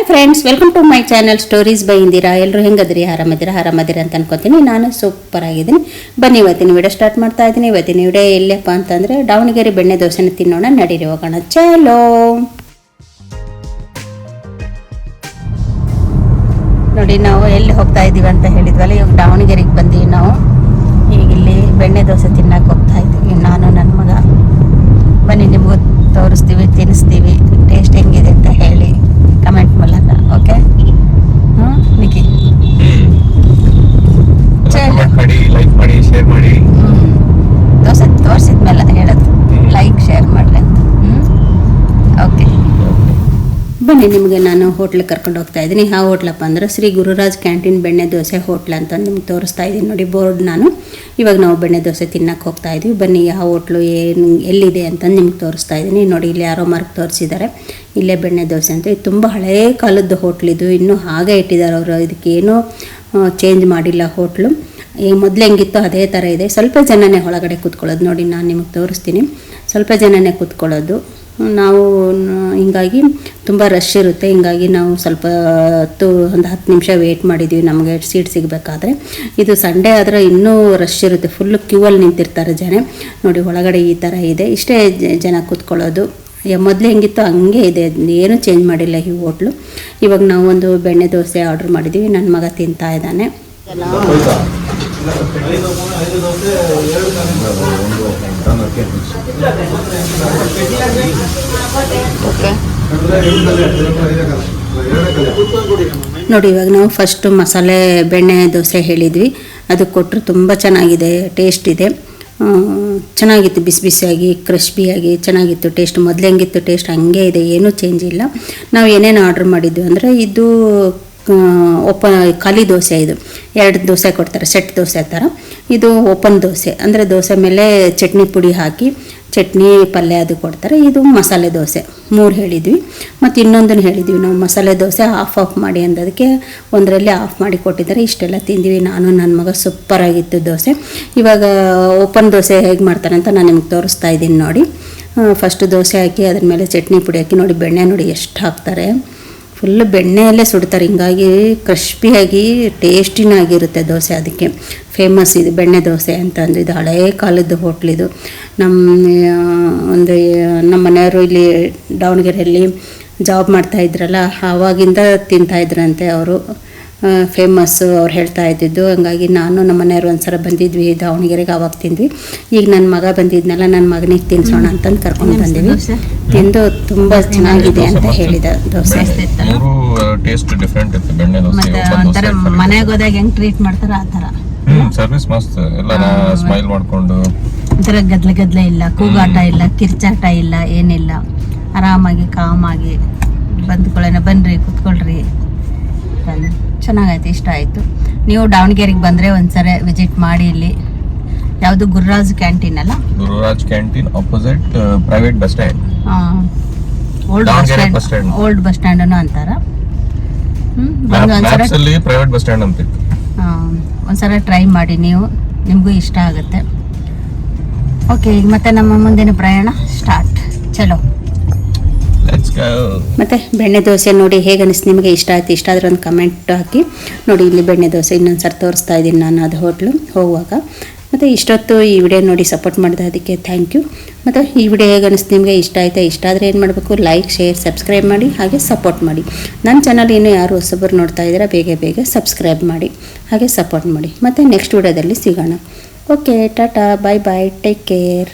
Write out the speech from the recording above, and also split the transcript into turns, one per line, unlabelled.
Hi friends welcome to my channel stories by Indira ಎಲ್ಲರೂ ಹೆಂಗದ್ರಿ? ಆರಾಮದಿರ? ಆರಾಮದಿರ ಅಂತ ಅನ್ಕೋತೀನಿ. ನಾನು ಸೂಪರ್ ಆಗಿದ್ದೀನಿ. ಬನ್ನಿ, ಇವತ್ತಿನ ವಿಡಿಯೋ ಸ್ಟಾರ್ಟ್ ಮಾಡ್ತಾ ಇದ್ದೀನಿ. ಇವತ್ತಿನ ವಿಡಿಯೋ ಎಲ್ಲಪ್ಪ ಅಂತಂದರೆ ದಾವಣಗೆರೆ ಬೆಣ್ಣೆ ದೋಸೆನ ತಿನ್ನೋಣ. ನಡೀರಿ, ಹೋಗೋಣ. ಚಲೋ! ನೋಡಿ, ನಾವು ಎಲ್ಲಿ ಹೋಗ್ತಾ ಇದ್ದೀವಿ ಅಂತ ಹೇಳಿದ್ವಲ್ಲ, ಇವಾಗ ದಾವಣಗೆರೆಗೆ ಬಂದೀವಿ ನಾವು. ಈಗ ಇಲ್ಲಿ ಬೆಣ್ಣೆ ದೋಸೆ ತಿನ್ನಕ್ಕೆ ಹೋಗ್ತಾ ಇದ್ದೀವಿ. ನಾನು, ನನ್ನ ಮಗ. ಬನ್ನಿ, ನಿಮಗೂ ತೋರಿಸ್ತೀವಿ ತಿನ್ನಿಸ್ತೀವಿ ಟೇಸ್ಟ್ ಹೆಂಗಿದೆ ಅಂತ ಹೇಳಿ ಕಮೆಂಟ್ ಮೂಲಕ ಓಕೆ ಹ್ಞೂ ನಿಖಿ ಚಲೋ.
ಕಮೆಂಟ್ ಮಾಡಿ ಲೈಕ್ ಮಾಡಿ ಶೇರ್ ಮಾಡಿ
ಹ್ಞೂ ದೋಸೆ ತೋರಿಸಿದ್ಮೇಲೆ ಹೇಳೋದು ಲೈಕ್ ಶೇರ್ ಮಾಡ್ರಿ ಅಂತ ಹ್ಞೂ ಓಕೆ ಬನ್ನಿ, ನಿಮಗೆ ನಾನು ಹೋಟ್ಲಿಗೆ ಕರ್ಕೊಂಡು ಹೋಗ್ತಾ ಇದ್ದೀನಿ. ಆ ಹೋಟ್ಲಪ್ಪ ಅಂದ್ರೆ ಶ್ರೀ ಗುರುರಾಜ್ ಕ್ಯಾಂಟೀನ್ ಬೆಣ್ಣೆ ದೋಸೆ ಹೋಟ್ಲ್ ಅಂತ ನಿಮ್ಗೆ ತೋರಿಸ್ತಾ ಇದ್ದೀನಿ ನೋಡಿ ಬೋರ್ಡ್ ನಾನು. ಇವಾಗ ನಾವು ಬೆಣ್ಣೆ ದೋಸೆ ತಿನ್ನಕ್ಕೆ ಹೋಗ್ತಾ ಇದ್ವಿ. ಬನ್ನಿ, ಯಾವ ಹೋಟ್ಲು ಏನು, ಎಲ್ಲಿದೆ ಅಂತ ನಿಮ್ಗೆ ತೋರಿಸ್ತಾ ಇದ್ದೀನಿ. ನೋಡಿ, ಇಲ್ಲಿ ಯಾರೋ ಮಾರ್ಕ್ ತೋರಿಸಿದ್ದಾರೆ. ಇಲ್ಲೇ ಬೆಣ್ಣೆ ದೋಸೆ ಅಂತ. ಇದು ತುಂಬ ಹಳೇ ಕಾಲದ್ದು ಹೋಟ್ಲ್ ಇದು. ಇನ್ನೂ ಹಾಗೆ ಇಟ್ಟಿದ್ದಾರೆ ಅವರು. ಇದಕ್ಕೇನೂ ಚೇಂಜ್ ಮಾಡಿಲ್ಲ ಹೋಟ್ಲು ಈ ಮೊದಲು ಹೆಂಗಿತ್ತು ಅದೇ ಥರ ಇದೆ. ಸ್ವಲ್ಪ ಜನನೇ ಒಳಗಡೆ ಕೂತ್ಕೊಳ್ಳೋದು ನೋಡಿ, ನಾನು ನಿಮಗೆ ತೋರಿಸ್ತೀನಿ. ಸ್ವಲ್ಪ ಜನನೇ ಕೂತ್ಕೊಳ್ಳೋದು. ನಾವು, ಹೀಗಾಗಿ ತುಂಬ ರಶ್ ಇರುತ್ತೆ. ಹಿಂಗಾಗಿ ನಾವು ಸ್ವಲ್ಪ ಹೊತ್ತು, ಒಂದು ಹತ್ತು ನಿಮಿಷ ವೆಯ್ಟ್ ಮಾಡಿದ್ವಿ. ನಮಗೆ ಸೀಟ್ ಸಿಗಬೇಕಾದ್ರೆ. ಇದು ಸಂಡೇ ಆದರೆ ಇನ್ನೂ ರಶ್ ಇರುತ್ತೆ. ಫುಲ್ಲು ಕ್ಯೂವಲ್ಲಿ ನಿಂತಿರ್ತಾರೆ ಜನ. ನೋಡಿ, ಒಳಗಡೆ ಈ ಥರ ಇದೆ. ಇಷ್ಟೇ ಜನ ಕೂತ್ಕೊಳ್ಳೋದು. ಮೊದಲು ಹೆಂಗಿತ್ತು ಹಂಗೆ ಇದೆ. ಏನು ಚೇಂಜ್ ಮಾಡಿಲ್ಲ ಈ ಹೋಟ್ಲು ಇವಾಗ ನಾವು ಒಂದು ಬೆಣ್ಣೆ ದೋಸೆ ಆರ್ಡ್ರ್ ಮಾಡಿದ್ದೀವಿ ನನ್ನ ಮಗ ತಿಂತಾ ಇದ್ದಾನೆ. ನೋಡಿ, ಇವಾಗ ನಾವು ಫಸ್ಟು ಮಸಾಲೆ, ಬೆಣ್ಣೆ, ದೋಸೆ ಹೇಳಿದ್ವಿ. ಅದು ಕೊಟ್ಟರು ತುಂಬ ಚೆನ್ನಾಗಿದೆ ಟೇಸ್ಟ್ ಇದೆ. ಚೆನ್ನಾಗಿತ್ತು, ಬಿಸಿ ಬಿಸಿಯಾಗಿ ಕ್ರಿಸ್ಪಿಯಾಗಿ ಚೆನ್ನಾಗಿತ್ತು ಟೇಸ್ಟ್ ಮೊದಲು ಹೆಂಗಿತ್ತು ಟೇಸ್ಟ್ ಹಂಗೆ ಇದೆ, ಏನೂ ಚೇಂಜ್ ಇಲ್ಲ. ನಾವು ಏನೇನು ಆರ್ಡ್ರ್ ಮಾಡಿದ್ವಿ ಅಂದರೆ, ಇದು ಒಪ್ಪ, ಖಾಲಿ ದೋಸೆ ಇದು. ಎರಡು ದೋಸೆ ಕೊಡ್ತಾರೆ, ಸೆಟ್ ದೋಸೆ ಥರ. ಇದು ಓಪನ್ ದೋಸೆ, ಅಂದರೆ ದೋಸೆ ಮೇಲೆ ಚಟ್ನಿ ಪುಡಿ ಹಾಕಿ, ಚಟ್ನಿ ಪಲ್ಯ ಅದು ಕೊಡ್ತಾರೆ. ಇದು ಮಸಾಲೆ ದೋಸೆ, ಮೂರು ಹೇಳಿದ್ವಿ. ಮತ್ತು ಇನ್ನೊಂದನ್ನು ಹೇಳಿದ್ವಿ, ನಾವು ಮಸಾಲೆ ದೋಸೆ ಆಫ್ ಆಫ್ ಮಾಡಿ ಅಂದದಕ್ಕೆ ಒಂದರಲ್ಲಿ ಆಫ್ ಮಾಡಿ ಕೊಟ್ಟಿದ್ದಾರೆ. ಇಷ್ಟೆಲ್ಲ ತಿಂದ್ವಿ. ನಾನು ನನ್ನ ಮಗ ಸೂಪರಾಗಿತ್ತು ದೋಸೆ. ಇವಾಗ ಓಪನ್ ದೋಸೆ ಹೇಗೆ ಮಾಡ್ತಾರೆ ಅಂತ ನಾನು ನಿಮ್ಗೆ ತೋರಿಸ್ತಾ ಇದ್ದೀನಿ ನೋಡಿ. ಫಸ್ಟ್ ದೋಸೆ ಹಾಕಿ, ಅದ್ರ ಮೇಲೆ ಚಟ್ನಿ ಪುಡಿ ಹಾಕಿ ನೋಡಿ. ಬೆಣ್ಣೆ ನೋಡಿ ಎಷ್ಟು ಹಾಕ್ತಾರೆ. ಫುಲ್ ಬೆಣ್ಣೆಯಲ್ಲೇ ಸುಡ್ತಾರೆ. ಹಿಂಗಾಗಿ ಕ್ರಿಸ್ಪಿಯಾಗಿ ಟೇಸ್ಟಿನಾಗಿರುತ್ತೆ ದೋಸೆ ಅದಕ್ಕೆ. ಫೇಮಸ್ ಇದು ಬೆಣ್ಣೆ ದೋಸೆ ಅಂತ ಅಂದರೆ ಇದು ಹಳೇ ಕಾಲದ್ದು ಹೋಟ್ಲಿದು ನಮ್ಮ ಒಂದು ನಮ್ಮ ಮನೆಯವರು ಇಲ್ಲಿ ದಾವಣಗೆರೆಯಲ್ಲಿ ಜಾಬ್ ಮಾಡ್ತಾಯಿದ್ರಲ್ಲ ಆವಾಗಿಂದ ತಿಂತಾಯಿದ್ರಂತೆ ಅವರು. ಫೇಮಸ್ಸು ಅವ್ರು ಹೇಳ್ತಾ ಇದ್ದಿದ್ದು. ಹಂಗಾಗಿ ನಾನು ನಮ್ಮ ಮನೆಯವ್ರು ಒಂದ್ಸಲ ಬಂದಿದ್ವಿ. ದಾವಣಗೆರೆಗೆ ಅವಾಗ ತಿಂದ್ವಿ. ಈಗ ನನ್ನ ಮಗ ಬಂದಿದ್ನಲ್ಲ ನನ್ನ ಮಗನಿಗೆ ತಿನ್ಸೋಣ ಅಂತಂದು ಕರ್ಕೊಂಡು ಬಂದಿವಿ. ತಿಂದು ತುಂಬ ಚೆನ್ನಾಗಿದೆ ಅಂತ ಹೇಳಿದ ದೋಸೆ
ಟೇಸ್ಟ್ ಡಿಫ್ರೆಂಟ್ ಇತ್ತು ಬೆಣ್ಣೆ ದೋಸೆ
ಮತ್ತೆ
open
ಒಂಥರ ಮನೆಗೆ ಹೋದಾಗ ಹೆಂಗ್ ಟ್ರೀಟ್ ಮಾಡ್ತಾರ ಆ ಥರ.
ಸರ್ವಿಸ್ ಮಸ್ತ್. ಎಲ್ಲ ಸ್ಮೈಲ್ ಮಾಡ್ಕೊಂಡು.
ಒಂಥರ ಗದ್ಲೆ ಗದ್ಲೆ ಇಲ್ಲ ಕೂಗಾಟ ಇಲ್ಲ ಕಿರ್ಚಾಟ ಇಲ್ಲ ಏನಿಲ್ಲ. ಆರಾಮಾಗಿ ಕಾಮಾಗಿ ಬಂದ್ಕೊಳ್ಳೋಣ. ಬನ್ರಿ ಕುತ್ಕೊಳ್ರಿ. ಚೆನ್ನಾಗೈತೆ ಇಷ್ಟ ಆಯಿತು. ನೀವು ದಾವಣಗೆರೆಗೆ ಬಂದರೆ ಒಂದ್ಸರಿ ವಿಸಿಟ್ ಮಾಡಿ ಇಲ್ಲಿ. ಯಾವುದು? ಗುರುರಾಜ್ ಕ್ಯಾಂಟೀನ್ ಅಲ್ಲ?
Gururaj canteen opposite private bus stand
old bus stand old bus ಸ್ಟ್ಯಾಂಡನು ಅಂತಾರ.
ಪ್ರೈವೇಟ್ ಬಸ್ ಸ್ಟ್ಯಾಂಡ್
ಆ, ಒಂದ್ಸಲ ಟ್ರೈ ಮಾಡಿ ನೀವು. ನಿಮಗೂ ಇಷ್ಟ ಆಗುತ್ತೆ. ಓಕೆ ಈಗ ಮತ್ತೆ ನಮ್ಮ ಮುಂದಿನ ಪ್ರಯಾಣ ಸ್ಟಾರ್ಟ್ ಚಲೋ. ಮತ್ತು ಬೆಣ್ಣೆ ದೋಸೆ ನೋಡಿ ಹೇಗೆ ಅನಿಸ್ತು? ನಿಮಗೆ ಇಷ್ಟ ಆಯ್ತು? ಇಷ್ಟ ಆದರೆ ಒಂದು ಕಮೆಂಟ್ ಹಾಕಿ. ನೋಡಿ, ಇಲ್ಲಿ ಬೆಣ್ಣೆ ದೋಸೆ ಇನ್ನೊಂದು ಸರಿ ತೋರಿಸ್ತಾ ಇದ್ದೀನಿ ನಾನು ಅದು ಹೋಟ್ಲು ಹೋಗುವಾಗ. ಮತ್ತು ಇಷ್ಟೊತ್ತು ಈ ವಿಡಿಯೋ ನೋಡಿ ಸಪೋರ್ಟ್ ಮಾಡಿದ ಅದಕ್ಕೆ ಥ್ಯಾಂಕ್ ಯು ಮತ್ತು ಈ ವಿಡಿಯೋ ಹೇಗೆ ಅನಿಸ್ತು? ನಿಮಗೆ ಇಷ್ಟ ಆಯಿತಾ? ಇಷ್ಟ ಆದರೆ ಏನು ಮಾಡಬೇಕು? ಲೈಕ್ ಶೇರ್ ಸಬ್ಸ್ಕ್ರೈಬ್ ಮಾಡಿ, ಹಾಗೆ ಸಪೋರ್ಟ್ ಮಾಡಿ. ನನ್ನ ಚಾನಲ್ ಇನ್ನೂ ಯಾರು ಹೊಸಬರು ನೋಡ್ತಾ ಇದ್ದೀರಾ, ಬೇಗ ಬೇಗ ಸಬ್ಸ್ಕ್ರೈಬ್ ಮಾಡಿ, ಹಾಗೆ ಸಪೋರ್ಟ್ ಮಾಡಿ. ಮತ್ತು ನೆಕ್ಸ್ಟ್ ವಿಡಿಯೋದಲ್ಲಿ ಸಿಗೋಣ. Okay tata bye bye take care